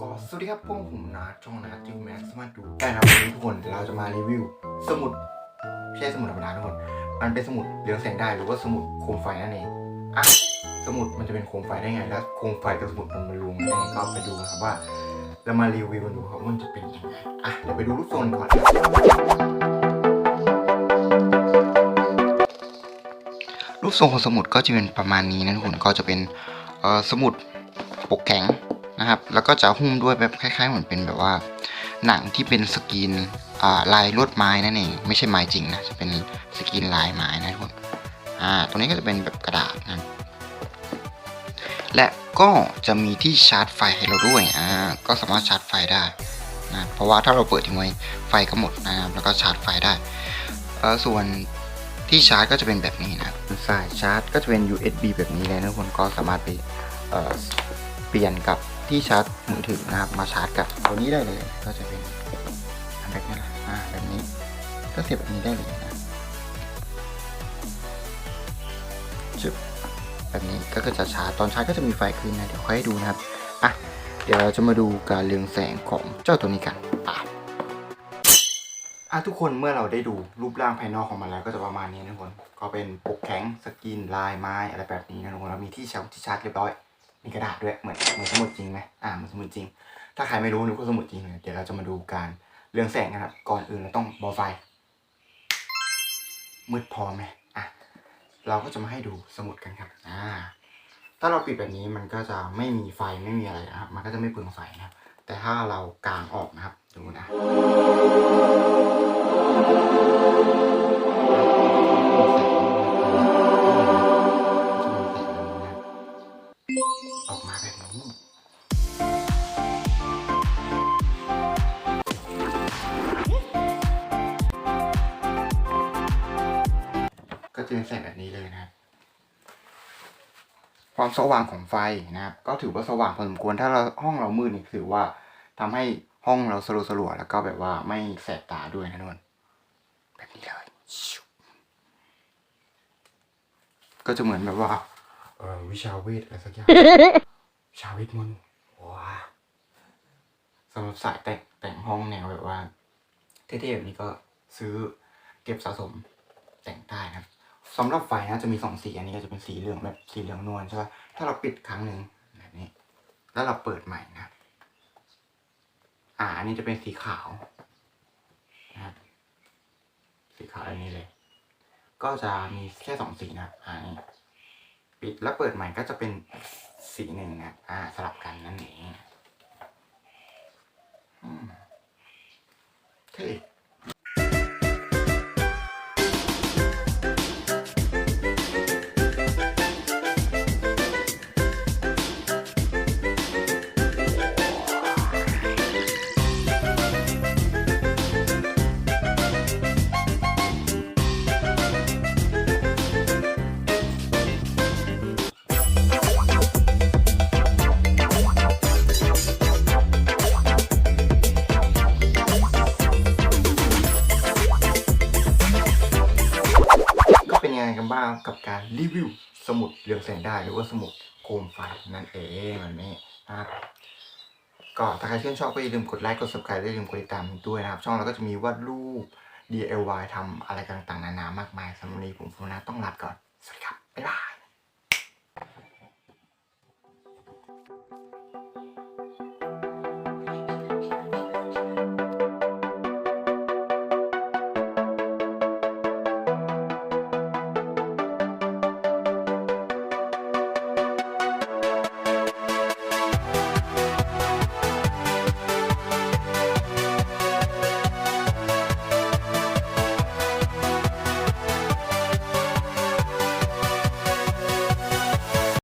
ก็สวัสดีครับพวกผมนะช่องนะจิวแม็กซ์มาดูได้นะครับวันนี้ทุกคนเราจะมารีวิว สมุดไม่ใช่สมุดธรรมดาทุกคน มันเป็นสมุดเรืองแสงได้หรือว่าสมุดโคมไฟนั่นเองอะสมุดมันจะเป็นโคมไฟได้ไง แล้วโคมไฟกับสมุดมันมารวมกันได้ไงก็ไปดูนะครับว่าเรามารีวิวกันดูครับว่ามันจะเป็นยังไงอะเดี๋ยวไปดูรูปทรงกันก่อนรูปทรงของสมุดก็จะเป็นประมาณนี้นะทุกคนก็จะเป็นสมุดปกแข็ง นะครับ แล้วก็จะหุ้มด้วยแบบคล้ายๆเหมือนเป็นแบบว่า หนังที่เป็นสกรีนลายลวดไม้นั่นเองไม่ใช่ไม้จริงนะจะเป็นสกรีนลายไม้นะทุกคนอ่าตรงนี้ก็จะเป็นแบบกระดาษนะและก็จะมีที่ชาร์จไฟให้เราด้วยอ่าก็สามารถชาร์จไฟได้นะเพราะว่าถ้าเราเปิดทิ้งไว้ไฟก็หมดนะครับแล้วก็ชาร์จไฟได้เออส่วนที่ชาร์จก็จะเป็นแบบนี้นะสายชาร์จก็จะเป็น USB แบบนี้เลยนะทุกคนก็สามารถไปเปลี่ยนกับ ที่ชาร์จมือถือนะครับ มาชาร์จกับตัวนี้ได้เลย ก็จะเป็นอันแบบนี้แหละอ่าแบบนี้ก็เสียบแบบนี้ได้เลยนะจุดแบบนี้ก็จะชาร์จตอนชาร์จก็จะมีไฟขึ้นนะเดี๋ยวค่อยให้ดูนะครับอะเดี๋ยวเราจะมาดูการเรืองแสงของเจ้าตัวนี้กันไปอะทุกคนเมื่อเราได้ดูรูปร่างภายนอกของมันแล้วก็จะประมาณนี้นะทุกคน ก็เป็นปกแข็งสกรีนลายไม้อะไรแบบนี้นะทุกคนแล้วมีที่ชาร์จที่ชาร์จเรียบร้อย มีกระดาษด้วยเหมือนเหมือนสมุดจริงไหมอ่าเหมือนสมุดจริง ถ้าใครไม่รู้นึกว่าสมุดจริงเลยเดี๋ยวเราจะมาดูการเรื่องแสงกันครับ ก่อนอื่นเราต้องบอไฟ มืดพอไหมอะเราก็จะมาให้ดูสมุดกันครับอ่าถ้าเราปิดแบบนี้มันก็จะไม่มีไฟไม่มีอะไรนะครับมันก็จะไม่เปลืองไฟนะครับแต่ถ้าเรากางออกนะครับดู ก็จะเป็นแสงแบบนี้เลยนะครับ ความสว่างของไฟนะครับ ก็ถือว่าสว่างพอสมควรถ้าเราห้องเรามืดนี่ถือว่าทำให้ห้องเราสลัวสลัวๆแล้วก็แบบว่าไม่แสบตาด้วยนะนวลแบบนี้เลยก็จะเหมือนแบบว่าเออวิชาเวทอะไรสักอย่างชาเวทมนต์ว้าสำหรับสายแต่งแต่งห้องแนวแบบว่าเท่ๆแบบนี้ก็ซื้อเก็บสะสมแต่งได้นะครับ สำหรับไฟนะจะมีสองสีอันนี้ก็จะเป็นสีเหลืองแบบสีเหลืองนวลใช่ป่ะถ้าเราปิดครั้งหนึ่งแบบนี้ แล้วเราเปิดใหม่นะอ่าอันนี้จะเป็นสีขาวนะครับสีขาวอันนี้เลย ก็จะมีแค่สองสีนะอ่านี่ปิดแล้วเปิดใหม่ก็จะเป็นสีหนึ่งนะอ่าสลับกันนั่นเองอืมเท่ ก็เป็นยังไงกันบ้างกับการรีวิวสมุดเรืองแสงได้หรือว่าสมุดโคมไฟนั่นเองมันนี่นะครับก็ถ้าใครชื่นชอบก็อย่าลืมกดไลค์กด subscribe และอย่าลืมกดติดตามด้วยนะครับ ช่องเราก็จะมีวาดรูป DIY ทำอะไรต่างๆ นานามากมายสำหรับวันนี้ผมฟูนะต้องลาก่อน